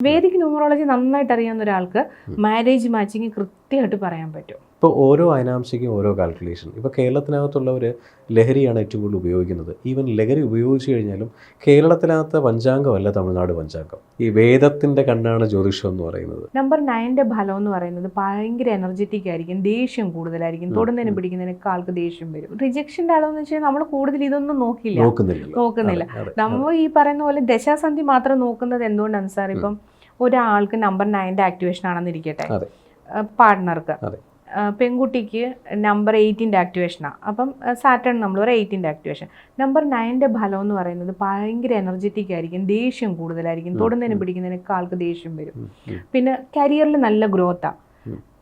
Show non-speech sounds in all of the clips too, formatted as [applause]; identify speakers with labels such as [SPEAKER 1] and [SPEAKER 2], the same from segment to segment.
[SPEAKER 1] Vedic numerology നന്നായിട്ട് അറിയാവുന്ന ഒരാൾക്ക് മാരേജ് മാച്ചിങ് കൃത്യമായിട്ട് പറയാൻ പറ്റും.
[SPEAKER 2] ഇപ്പോൾ ഓരോ അയനാംശയ്ക്കും ഓരോ കാൽക്കുലേഷൻ ഇപ്പോൾ കേരളത്തിനകത്തുള്ളവർ ലഹരിയാണ് ഏറ്റവും കൂടുതൽ ഉപയോഗിക്കുന്നത്. ഈവൻ ലഹരി ഉപയോഗിച്ചു കഴിഞ്ഞാലും കേരളത്തിനകത്ത് പഞ്ചാംഗമല്ല തമിഴ്നാട് പഞ്ചാംഗം. ഈ വേദത്തിന്റെ കണ്ണാണ് ജ്യോതിഷം എന്ന് പറയുന്നത്.
[SPEAKER 1] നമ്പർ നയന്റെ ഫലം എന്ന് പറയുന്നത് ഭയങ്കര എനർജറ്റിക് ആയിരിക്കും ദേഷ്യം കൂടുതലായിരിക്കും. തൊടുന്നതിന് പിടിക്കുന്നതിനൊക്കെ ആൾക്ക് ദേഷ്യം വരും. റിജക്ഷന്റെ അളവെന്ന് വെച്ചാൽ നമ്മൾ കൂടുതൽ ഇതൊന്നും നോക്കില്ല. നോക്കുന്നില്ല.
[SPEAKER 2] നോക്കുന്നില്ല
[SPEAKER 1] നമ്മൾ ഈ പറയുന്ന പോലെ ദശാസന്ധി മാത്രം നോക്കുന്നത് എന്തുകൊണ്ടാണ് സാർ? ഇപ്പം ഒരാൾക്ക് നമ്പർ നയന്റെ ആക്ടിവേഷൻ
[SPEAKER 2] ആണെന്നിരിക്കട്ടെ.
[SPEAKER 1] പാർട്ട്ണർക്ക്. പെൺകുട്ടിക്ക് നമ്പർ എയ്റ്റിന്റെ ആക്ടിവേഷനാണ് അപ്പം സാറ്റേൺ നമ്മൾ പറയും എയ്റ്റിന്റെ ആക്ടിവേഷൻ നമ്പർ നയന്റെ ഫലം എന്ന് പറയുന്നത് ഭയങ്കര എനർജറ്റിക് ആയിരിക്കും ദേഷ്യം കൂടുതലായിരിക്കും. തൊടുന്നതിന് പിടിക്കുന്നതിനൊക്കെ ആൾക്ക് ദേഷ്യം വരും. പിന്നെ കരിയറിൽ നല്ല ഗ്രോത്താണ്.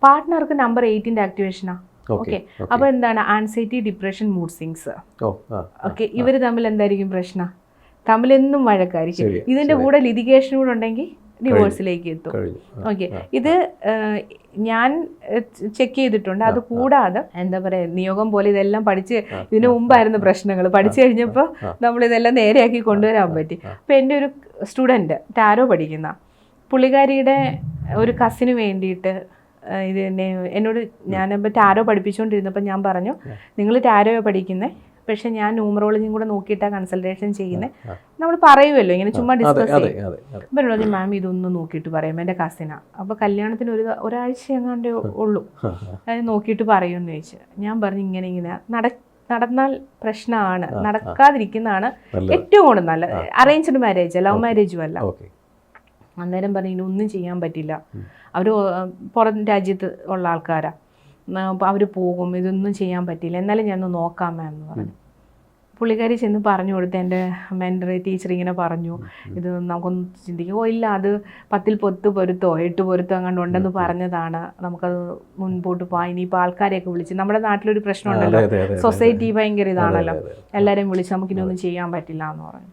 [SPEAKER 1] പാർട്ട്ണർക്ക് നമ്പർ എയ്റ്റിന്റെ ആക്ടിവേഷനാണ്
[SPEAKER 2] ഓക്കെ
[SPEAKER 1] അപ്പൊ എന്താണ്? Anxiety depression mood swings okay ഇവർ തമ്മിൽ എന്തായിരിക്കും പ്രശ്നം? തമ്മിൽ എന്നും വഴക്കായിരിക്കും ഇതിന്റെ കൂടെ ലിതിഗേഷൻ കൂടെ ഉണ്ടെങ്കിൽ ഡിവോഴ്സിലേക്ക് എത്തും. ഓക്കെ ഇത് ഞാൻ ചെക്ക് ചെയ്തിട്ടുണ്ട്. അത് കൂടാതെ എന്താ പറയാ നിയോഗം പോലെ ഇതെല്ലാം പഠിച്ച് ഇതിന് മുമ്പായിരുന്നു പ്രശ്നങ്ങൾ പഠിച്ചു കഴിഞ്ഞപ്പോൾ നമ്മൾ ഇതെല്ലാം നേരെയാക്കി കൊണ്ടുവരാൻ പറ്റി. അപ്പൊ എന്റെ ഒരു സ്റ്റുഡന്റ് ടാരോ പഠിക്കുന്ന പുള്ളിക്കാരിയുടെ ഒരു കസിന് വേണ്ടിയിട്ട് ഇത് എന്നെ എന്നോട് ഞാനിപ്പോൾ ടാരോ പഠിപ്പിച്ചുകൊണ്ടിരുന്നപ്പോൾ ഞാൻ പറഞ്ഞു നിങ്ങൾ ടാരോ പഠിക്കുന്നത് പക്ഷെ ഞാൻ ന്യൂമറോളജിയും കൂടെ നോക്കിയിട്ടാണ് കൺസൾട്ടേഷൻ ചെയ്യുന്നത് നമ്മൾ പറയുമല്ലോ ഇങ്ങനെ ചുമ്മാ ഡിസ്കസ് ചെയ്യും. മാം ഇതൊന്ന് നോക്കിയിട്ട് പറയാം എന്റെ കസിന അപ്പോൾ കല്യാണത്തിന് ഒരു ഒരാഴ്ച എങ്ങാണ്ടേ ഉള്ളൂ. [laughs] അത് നോക്കിയിട്ട് പറയുമെന്ന് ചോദിച്ചു. ഞാൻ പറഞ്ഞു ഇങ്ങനെ ഇങ്ങനെ. നട നടന്നാൽ പ്രശ്നമാണ്. നടക്കാതിരിക്കുന്നതാണ് ഏറ്റവും കൂടുതൽ നല്ലത്. അറേഞ്ച്ഡ് മാരേജ് ലവ് മാരേജും അല്ല. അന്നേരം പറഞ്ഞു ഇനി ഒന്നും ചെയ്യാൻ പറ്റില്ല. അവർ പുറം രാജ്യത്ത് ഉള്ള ആൾക്കാരാ. അപ്പോൾ അവർ പോകും. ഇതൊന്നും ചെയ്യാൻ പറ്റില്ല. എന്നാലും ഞാൻ ഒന്ന് നോക്കാം മാം എന്ന് പറഞ്ഞു. പുള്ളിക്കാരി ചെന്ന് പറഞ്ഞു കൊടുത്ത് എന്റെ മെന്റർ ടീച്ചർ ഇങ്ങനെ പറഞ്ഞു. ഇത് നമുക്കൊന്ന് ചിന്തിക്കും. ഓ ഇല്ല അത് പത്തിൽ പൊത്ത് പൊരുത്തോ എട്ട് പൊരുത്തോ അങ്ങനെ ഉണ്ടെന്ന് പറഞ്ഞതാണ്. നമുക്കത് മുൻപോട്ട് പോകാം ഇനിയിപ്പോൾ ആൾക്കാരെയൊക്കെ വിളിച്ച് നമ്മുടെ നാട്ടിലൊരു പ്രശ്നമുണ്ടല്ലോ സൊസൈറ്റി ഭയങ്കര ഇതാണല്ലോ. എല്ലാവരെയും വിളിച്ച് നമുക്കിനൊന്നും ചെയ്യാൻ പറ്റില്ല എന്ന് പറഞ്ഞു.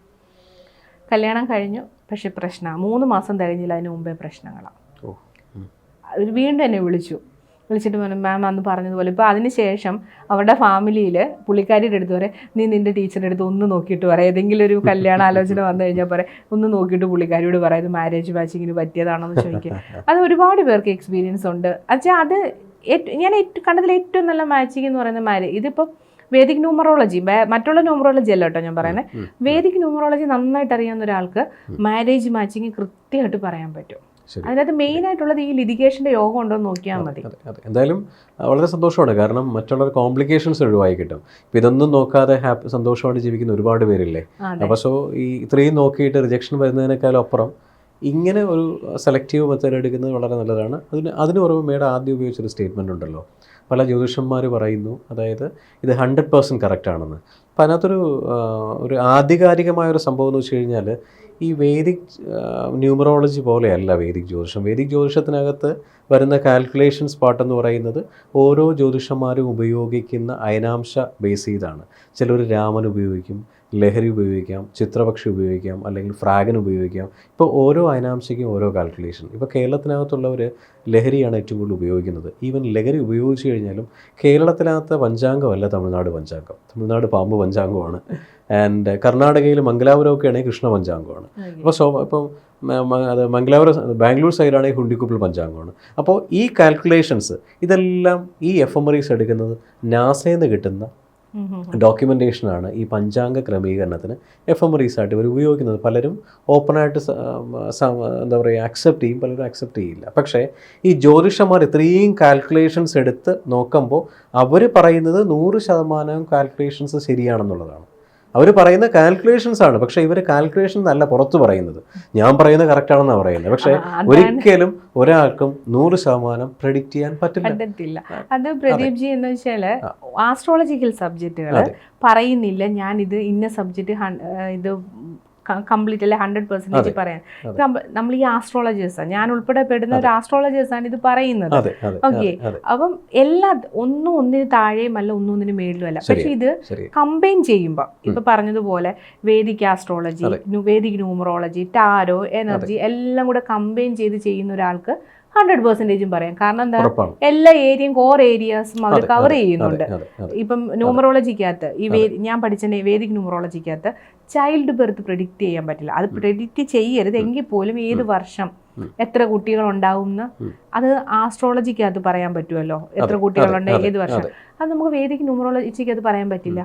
[SPEAKER 1] കല്യാണം കഴിഞ്ഞു. പക്ഷെ പ്രശ്നമാണ് മൂന്ന് മാസം തികഞ്ഞില്ല. അതിന് മുമ്പേ പ്രശ്നങ്ങളാണ് അവർ വീണ്ടും എന്നെ വിളിച്ചു. വിളിച്ചിട്ട് പറഞ്ഞു മാം അന്ന് പറഞ്ഞതുപോലെ. ഇപ്പോൾ അതിനുശേഷം അവരുടെ ഫാമിലിയിൽ പുള്ളിക്കാരിയുടെ അടുത്ത് വരെ നീ നിന്റെ ടീച്ചറിന്റെ അടുത്ത് ഒന്ന് നോക്കിയിട്ട് പറയാം ഏതെങ്കിലും ഒരു കല്യാണ [laughs] ആലോചന വന്നു കഴിഞ്ഞാൽ പറയാം ഒന്ന് നോക്കിയിട്ട് പുള്ളിക്കാരിയോട് പറയാം ഇത് മാരേജ് മാച്ചിങ്ങിന് പറ്റിയതാണോ എന്ന് ചോദിക്കുക [laughs] അത് ഒരുപാട് പേർക്ക് എക്സ്പീരിയൻസ് ഉണ്ട്. അച്ഛാ അത് ഏറ്റവും ഞാൻ ഏറ്റവും കണ്ടതിൽ ഏറ്റവും നല്ല മാച്ചിങ് എന്ന് പറയുന്ന മാരേജ് ഇതിപ്പോൾ വേദിക് ന്യൂമറോളജി മറ്റുള്ള ന്യൂമറോളജി അല്ല കേട്ടോ ഞാൻ പറയുന്നത്. വേദിക് ന്യൂമറോളജി നന്നായിട്ട് അറിയാവുന്ന ഒരാൾക്ക് മാരേജ് മാച്ചിങ് കൃത്യമായിട്ട് പറയാൻ പറ്റും. അതിനകത്ത് മെയിൻ ആയിട്ടുള്ളത് ഈ ലിറ്റിഗേഷന്റെ യോഗം ഉണ്ടോ എന്ന് നോക്കിയാൽ മതി.
[SPEAKER 2] എന്തായാലും വളരെ സന്തോഷമാണ്. കാരണം മറ്റുള്ള കോംപ്ലിക്കേഷൻസ് ഒഴിവായി കിട്ടും. ഇപ്പം ഇതൊന്നും നോക്കാതെ ഹാപ്പി സന്തോഷമായിട്ട് ജീവിക്കുന്ന ഒരുപാട് പേരില്ലേ? അപ്പോൾ സോ ഈ ഇത്രയും നോക്കിയിട്ട് റിജക്ഷൻ വരുന്നതിനേക്കാളും അപ്പുറം ഇങ്ങനെ ഒരു സെലക്റ്റീവ് മെത്തേഡ് എടുക്കുന്നത് വളരെ നല്ലതാണ്. അതിന് അതിന് പുറമെ മേഡം ആദ്യം ഉപയോഗിച്ചൊരു സ്റ്റേറ്റ്മെന്റ് ഉണ്ടല്ലോ. പല ജ്യോതിഷന്മാർ പറയുന്നു. അതായത് ഇത് ഹൺഡ്രഡ് പേഴ്സന്റ് കറക്റ്റ് ആണെന്ന്. അപ്പം അതിനകത്തൊരു ഒരു ആധികാരികമായ ഒരു സംഭവം എന്ന് വെച്ച് കഴിഞ്ഞാൽ ഈ വേദിക് ന്യൂമറോളജി പോലെയല്ല വേദിക് ജ്യോതിഷം. വേദിക് ജ്യോതിഷത്തിനകത്ത് വരുന്ന കാൽക്കുലേഷൻസ് എന്ന് പറയുന്നത് ഓരോ ജ്യോതിഷന്മാരും ഉപയോഗിക്കുന്ന അയനാംശ ബേസ് ചെയ്താണ്. ചിലർ രാമൻ ഉപയോഗിക്കും ലഹരി ഉപയോഗിക്കാം ചിത്രപക്ഷി ഉപയോഗിക്കാം അല്ലെങ്കിൽ ഫ്രാഗൻ ഉപയോഗിക്കാം. ഇപ്പോൾ ഓരോ അയനാംശയ്ക്കും ഓരോ കാൽക്കുലേഷൻ ഇപ്പോൾ കേരളത്തിനകത്തുള്ളവർ ലഹരിയാണ് ഏറ്റവും കൂടുതൽ ഉപയോഗിക്കുന്നത്. ഈവൻ ലഹരി ഉപയോഗിച്ച് കഴിഞ്ഞാലും കേരളത്തിനകത്ത് പഞ്ചാംഗമല്ല തമിഴ്നാട് പഞ്ചാംഗം. തമിഴ്നാട് പാമ്പ് പഞ്ചാംഗമാണ്. ആൻഡ് കർണാടകയിൽ മംഗലാപുരമൊക്കെ ആണെങ്കിൽ കൃഷ്ണ പഞ്ചാംഗമാണ്. അപ്പോൾ സോ ഇപ്പം അത് മംഗലാപുരം ബാംഗ്ലൂർ സൈഡാണെങ്കിൽ ഹുണ്ടിക്കുപ്പിൾ പഞ്ചാംഗമാണ്. അപ്പോൾ ഈ കാൽക്കുലേഷൻസ് ഇതെല്ലാം ഈ എഫ് എം എടുക്കുന്നത് നാസയിൽ നിന്ന് കിട്ടുന്ന. ഡോക്യുമെന്റേഷനാണ് ഈ പഞ്ചാംഗ ക്രമീകരണത്തിന് എഫ് എം ആയിട്ട് ഇവർ ഉപയോഗിക്കുന്നത്. പലരും ഓപ്പണായിട്ട് എന്താ പറയുക അക്സെപ്റ്റ് ചെയ്യും പലരും അക്സെപ്റ്റ് ചെയ്യില്ല. പക്ഷേ ഈ ജ്യോതിഷന്മാർ ഇത്രയും കാൽക്കുലേഷൻസ് എടുത്ത് നോക്കുമ്പോൾ അവർ പറയുന്നത് നൂറ് ശതമാനം കാൽക്കുലേഷൻസ് ശരിയാണെന്നുള്ളതാണ്. അവർ പറയുന്ന കാൽക്കുലേഷൻസ് ആണ്. പക്ഷെ ഇവർ കാൽക്കുലേഷൻ നല്ല പുറത്ത് പറയുന്നത്. ഞാൻ പറയുന്നത് കറക്റ്റ് ആണെന്നാണ് പറയുന്നത്. പക്ഷെ ഒരിക്കലും ഒരാൾക്കും നൂറ് ശതമാനം പ്രെഡിക്റ്റ് ചെയ്യാൻ പറ്റില്ല.
[SPEAKER 1] പറ്റത്തില്ല. അത് പ്രദീപ് ജി എന്ന്
[SPEAKER 2] വെച്ചാൽ
[SPEAKER 1] ആസ്ട്രോളജിക്കൽ സബ്ജക്റ്റുകൾ പറയുന്നില്ല. ഞാൻ ഇത് ഇന്ന സബ്ജക്റ്റ് ഇത് കംപ്ലീറ്റ് അല്ലെ? ഹൺഡ്രഡ്
[SPEAKER 2] പെർസെന്റേജ്
[SPEAKER 1] പറയാൻ. നമ്മൾ ഈ ആസ്ട്രോളജേഴ്സാണ് ഞാൻ ഉൾപ്പെടെ പെടുന്ന ഒരു ആസ്ട്രോളജേഴ്സാണ് ഇത് പറയുന്നത്. ഓക്കെ അപ്പം എല്ലാ ഒന്നും ഒന്നിന് താഴെയും അല്ല ഒന്നും ഒന്നിന് മേളിലും അല്ല. പക്ഷെ ഇത് കമ്പൈൻ ചെയ്യുമ്പോൾ ഇപ്പൊ പറഞ്ഞതുപോലെ Vedic astrology Vedic numerology tarot energy എല്ലാം കൂടെ കമ്പൈൻ ചെയ്ത് ചെയ്യുന്ന ഒരാൾക്ക് ഹൺഡ്രഡ് പെർസെന്റേജും പറയാം. കാരണം എന്താ? എല്ലാ ഏരിയയും കോർ ഏരിയാസും അവർ കവർ ചെയ്യുന്നുണ്ട്. ഇപ്പം ന്യൂമറോളജിക്കകത്ത് ഈ ഞാൻ പഠിച്ച വേദിക് ന്യൂമറോളജിക്കകത്ത് ചൈൽഡ് ബെർത്ത് പ്രെഡിക്റ്റ് ചെയ്യാൻ പറ്റില്ല. അത് പ്രെഡിക്റ്റ് ചെയ്യരുത്. എങ്കിൽ പോലും ഏത് വർഷം എത്ര കുട്ടികൾ ഉണ്ടാവും എന്ന്. അത് ആസ്ട്രോളജിക്കകത്ത് പറയാൻ പറ്റുമല്ലോ. എത്ര കുട്ടികളുണ്ട് ഏത് വർഷം.
[SPEAKER 2] അത്.
[SPEAKER 1] നമുക്ക് വേദിക്ക് ന്യൂമറോളജിക്ക് അത് പറയാൻ പറ്റില്ല.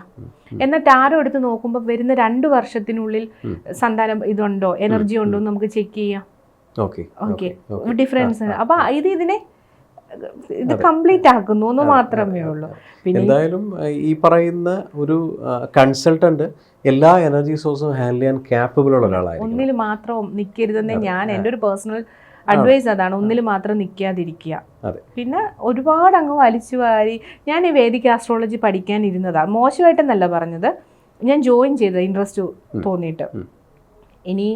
[SPEAKER 1] എന്നാൽ ടാരോ എടുത്ത് നോക്കുമ്പോൾ വരുന്ന രണ്ട് വർഷത്തിനുള്ളിൽ സന്താനം ഇതുണ്ടോ? എനർജി ഉണ്ടോ എന്ന് നമുക്ക് ചെക്ക് ചെയ്യാം.
[SPEAKER 2] ഓക്കെ
[SPEAKER 1] ഡിഫറൻസ് അപ്പൊ ഇത് ഇതിനെ ഇത് കംപ്ലീറ്റ് ആക്കുന്നു എന്ന് മാത്രമേ ഉള്ളൂ.
[SPEAKER 2] എന്തായാലും ഈ പറയുന്ന ഒരു കൺസൾട്ടന്റ് എല്ലാ എനർജി സോഴ്സും ഹാൻഡിൽ ചെയ്യാൻ ക്യാപ്പബിൾ ഉള്ള ഒരാളായിരിക്കും
[SPEAKER 1] ഒന്നിൽ മാത്രം നിൽക്കരുതെന്ന് ഞാൻ. എന്റെ ഒരു പേഴ്സണൽ അഡ്വൈസ് അതാണ്. ഒന്നിൽ മാത്രം നിൽക്കാതിരിക്കുക. പിന്നെ ഒരുപാട് അങ്ങ് വലിച്ചു വാരി ഞാൻ ഈ വേദിക ആസ്ട്രോളജി പഠിക്കാൻ ഇരുന്നതാണ് മോശമായിട്ടെന്നല്ല പറഞ്ഞത്. ഞാൻ ജോയിൻ ചെയ്തത് ഇൻട്രസ്റ്റ് തോന്നിയിട്ട്. ഇനി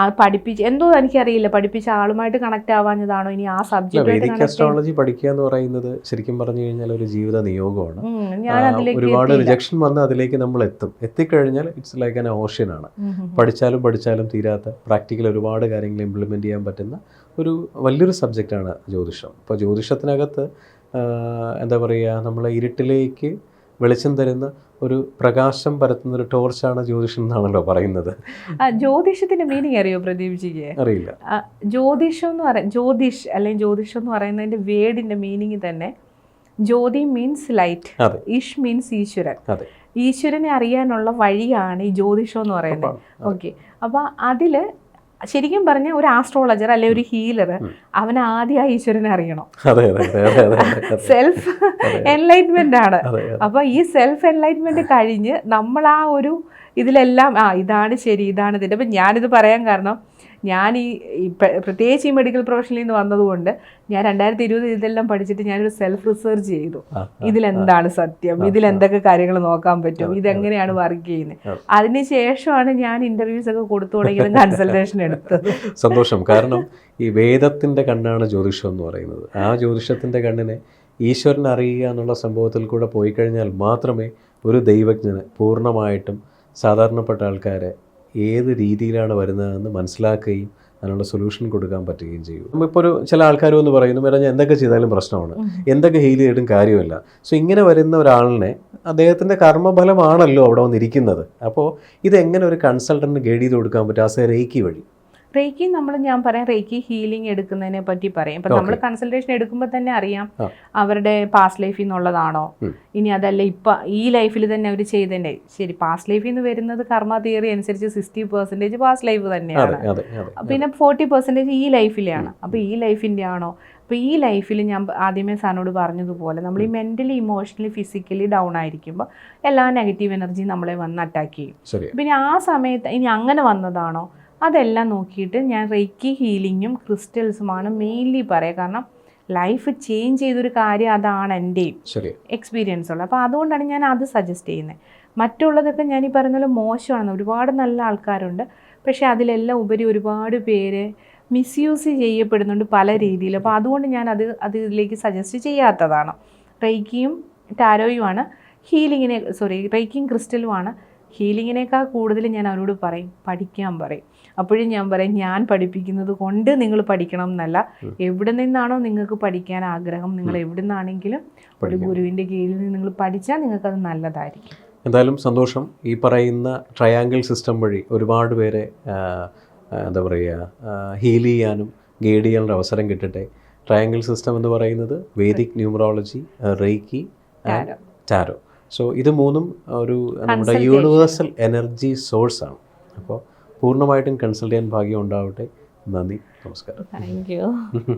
[SPEAKER 1] ആ പഠിപ്പിച്ച് എന്തോ എനിക്കറിയില്ല പഠിപ്പിച്ച ആളുമായിട്ട് കണക്ട് ആവാഞ്ഞതാണോ ഇനി ആ സബ്ജക്ട്
[SPEAKER 2] അസ്ട്രോളജി പഠിക്കുക എന്ന് പറയുന്നത് ശരിക്കും പറഞ്ഞു കഴിഞ്ഞാൽ ഒരു ജീവിത നിയോഗമാണ്. ഒരുപാട് റിജക്ഷൻ വന്ന് അതിലേക്ക് നമ്മൾ എത്തും. എത്തിക്കഴിഞ്ഞാൽ ഇറ്റ്സ് ലൈക്ക് ആൻ ഓഷ്യൻ ആണ്. പഠിച്ചാലും പഠിച്ചാലും തീരാത്ത പ്രാക്ടിക്കൽ ഒരുപാട് കാര്യങ്ങൾ ഇംപ്ലിമെന്റ് ചെയ്യാൻ പറ്റുന്ന ഒരു വലിയൊരു സബ്ജക്റ്റാണ് ജ്യോതിഷം. അപ്പോൾ ജ്യോതിഷത്തിനകത്ത് എന്താ പറയുക നമ്മളെ ഇരുട്ടിലേക്ക് വെളിച്ചം തരുന്ന ഒരു പ്രകാശം പരത്തുന്ന ഒരു ടോർച്ചാണ് ജ്യോതിഷം എന്നാണല്ലോ പറയുന്നത്.
[SPEAKER 1] ജ്യോതിഷത്തിന്റെ മീനിങ് അറിയോ പ്രദീപ് പ്രദീപ്ജിക്ക്
[SPEAKER 2] അറിയില്ല.
[SPEAKER 1] ജ്യോതിഷം എന്ന് പറ ജ്യോതിഷ് അല്ലെങ്കിൽ ജ്യോതിഷം എന്ന് പറയുന്നതിന്റെ വേർഡിന്റെ മീനിങ് തന്നെ jyoti means light ish means ഈശ്വരൻ. ഈശ്വരനെ അറിയാനുള്ള വഴിയാണ് ഈ ജ്യോതിഷം എന്ന് പറയുന്നത്. ഓക്കെ അപ്പോൾ അതിൽ ശരിക്കും പറഞ്ഞ ഒരു ആസ്ട്രോളജർ അല്ലെ ഒരു ഹീലർ. അവൻ ആദ്യം ആ ഈശ്വരനെ അറിയണം. സെൽഫ് എൻലൈറ്റ്മെന്റ് ആണ്. അപ്പൊ ഈ സെൽഫ് എൻലൈറ്റ്മെന്റ് കഴിഞ്ഞ് നമ്മൾ ആ ഒരു ഇതിലെല്ലാം ആ ഇതാണ് ശരി ഇതാണ് ഇതിന്റെ അപ്പം ഞാനിത് പറയാൻ കാരണം ഞാൻ ഈ പ്രത്യേകിച്ച് ഈ മെഡിക്കൽ പ്രൊഫഷനിൽ നിന്ന് വന്നതുകൊണ്ട് ഞാൻ രണ്ടായിരത്തി ഇരുപത് ഇതെല്ലാം പഠിച്ചിട്ട് ഞാനൊരു സെൽഫ് റിസർച്ച് ചെയ്തു. ഇതിലെന്താണ് സത്യം?
[SPEAKER 2] ഇതിലെന്തൊക്കെ
[SPEAKER 1] ഇതിൽ എന്തൊക്കെ കാര്യങ്ങൾ നോക്കാൻ പറ്റും? ഇതെങ്ങനെയാണ് വർക്ക് ചെയ്യുന്നത്?
[SPEAKER 2] അതെ.
[SPEAKER 1] അതിനുശേഷമാണ് ഞാൻ ഇന്റർവ്യൂസ് ഒക്കെ കൊടുത്തു തുടങ്ങിയതും കൺസൾട്ടേഷൻ എടുത്തത് [laughs]
[SPEAKER 2] സന്തോഷം. കാരണം ഈ വേദത്തിന്റെ കണ്ണാണ് ജ്യോതിഷം എന്ന് പറയുന്നത്. ആ ജ്യോതിഷത്തിന്റെ കണ്ണിനെ ഈശ്വരനെ അറിയുക എന്നുള്ള സംഭവത്തിൽ കൂടെ പോയി കഴിഞ്ഞാൽ മാത്രമേ ഒരു ദൈവജ്ഞന് പൂർണമായിട്ടും സാധാരണപ്പെട്ട ആൾക്കാരെ ഏത് രീതിയിലാണ് വരുന്നതെന്ന് മനസ്സിലാക്കുകയും അതിനുള്ള സൊല്യൂഷൻ കൊടുക്കാൻ പറ്റുകയും ചെയ്യും. ഇപ്പോൾ ഒരു ചില ആൾക്കാരും എന്ന് പറയുന്നു ഞാൻ എന്തൊക്കെ ചെയ്താലും പ്രശ്നമാണ്. എന്തൊക്കെ ഹീൽ ചെയ്തിട്ടും കാര്യമില്ല. സോ ഇങ്ങനെ വരുന്ന ഒരാളിനെ അദ്ദേഹത്തിന്റെ കർമ്മഫലമാണല്ലോ അവിടെ വന്നിരിക്കുന്നത്. അപ്പോൾ ഇത് എങ്ങനെ ഒരു കൺസൾട്ടന്റ് ഗൈഡ് ചെയ്ത് കൊടുക്കാൻ പറ്റും? ആസ് എ റേക്കി വഴി.
[SPEAKER 1] റേക്കി നമ്മൾ ഞാൻ പറയാം റേക്കി ഹീലിംഗ് എടുക്കുന്നതിനെ പറ്റി പറയും. ഇപ്പം നമ്മൾ കൺസൾട്ടേഷൻ എടുക്കുമ്പോൾ തന്നെ അറിയാം അവരുടെ പാസ്റ്റ് ലൈഫിൽ നിന്നുള്ളതാണോ ഇനി അതല്ല ഇപ്പം ഈ ലൈഫിൽ തന്നെ അവർ ചെയ്തതിന്റെ ശരി പാസ്റ്റ് ലൈഫിൽ നിന്ന് വരുന്നത് കർമ്മ തിയറി അനുസരിച്ച് സിക്സ്റ്റി പെർസെന്റേജ് പാസ്റ്റ് ലൈഫ് തന്നെയാണ്. പിന്നെ ഫോർട്ടി പെർസെന്റേജ് ഈ ലൈഫിലാണ് അപ്പോൾ ഈ ലൈഫിന്റെ ആണോ. അപ്പോൾ ഈ ലൈഫിൽ ഞാൻ ആദ്യമേ സാറിനോട് പറഞ്ഞതുപോലെ നമ്മൾ ഈ മെന്റലി ഇമോഷണലി ഫിസിക്കലി ഡൗൺ ആയിരിക്കുമ്പോൾ എല്ലാ നെഗറ്റീവ് എനർജിയും നമ്മളെ വന്ന് അറ്റാക്ക് ചെയ്യും. പിന്നെ ആ സമയത്ത് ഇനി അങ്ങനെ വന്നതാണോ. അതെല്ലാം നോക്കിയിട്ട് ഞാൻ റേക്കി ഹീലിങ്ങും ക്രിസ്റ്റൽസുമാണ് മെയിൻലി പറയുക കാരണം ലൈഫ് ചേഞ്ച് ചെയ്തൊരു കാര്യം അതാണ്
[SPEAKER 2] എന്റെയും
[SPEAKER 1] എക്സ്പീരിയൻസ് ഉള്ളത് അപ്പോൾ അതുകൊണ്ടാണ് ഞാൻ അത് സജസ്റ്റ് ചെയ്യുന്നത് മറ്റുള്ളതൊക്കെ ഞാൻ ഈ പറഞ്ഞ പോലെ മോശമാണെന്ന് ഒരുപാട് നല്ല ആൾക്കാരുണ്ട്. പക്ഷേ അതിലെല്ലാം ഉപരി ഒരുപാട് പേര് മിസ്യൂസ് ചെയ്യപ്പെടുന്നുണ്ട് പല രീതിയിൽ അപ്പോൾ അതുകൊണ്ട് ഞാൻ അത് അതിലേക്ക് സജസ്റ്റ് ചെയ്യാത്തതാണ്. റേക്കിയും ടാരോയുമാണ്. ഹീലിങ്ങിനെ സോറി റൈക്കിയും ക്രിസ്റ്റലുമാണ്. ഹീലിങ്ങിനേക്കാൾ കൂടുതൽ ഞാൻ അവരോട് പറയും പഠിക്കാൻ പറയും. അപ്പോഴും ഞാൻ പറയും ഞാൻ പഠിപ്പിക്കുന്നത് കൊണ്ട് നിങ്ങൾ പഠിക്കണം എന്നല്ല. എവിടെ നിന്നാണോ നിങ്ങൾക്ക് പഠിക്കാൻ ആഗ്രഹം നിങ്ങൾ എവിടെ നിന്നാണെങ്കിലും ഒരു. ഗുരുവിന്റെ കീഴിൽ നിന്ന് നിങ്ങൾ പഠിച്ചാൽ നിങ്ങൾക്കത് നല്ലതായിരിക്കും.
[SPEAKER 2] എന്തായാലും സന്തോഷം. ഈ പറയുന്ന ട്രയാങ്കിൾ സിസ്റ്റം വഴി ഒരുപാട് പേരെ എന്താ പറയുക ഹീൽ ചെയ്യാനും ഗൈഡ് ചെയ്യാനുള്ള അവസരം കിട്ടട്ടെ. ട്രയാങ്കിൾ സിസ്റ്റം എന്ന് പറയുന്നത് Vedic numerology reiki. Tarot. So ഇത് മൂന്നും ഒരു നമ്മുടെ യൂണിവേഴ്സൽ എനർജി സോഴ്സാണ്. അപ്പോൾ പൂർണമായിട്ടും കൺസൾട്ട് ചെയ്യാൻ ഭാഗ്യം ഉണ്ടാവട്ടെ നന്ദി. നമസ്കാരം.
[SPEAKER 1] Thank you [laughs]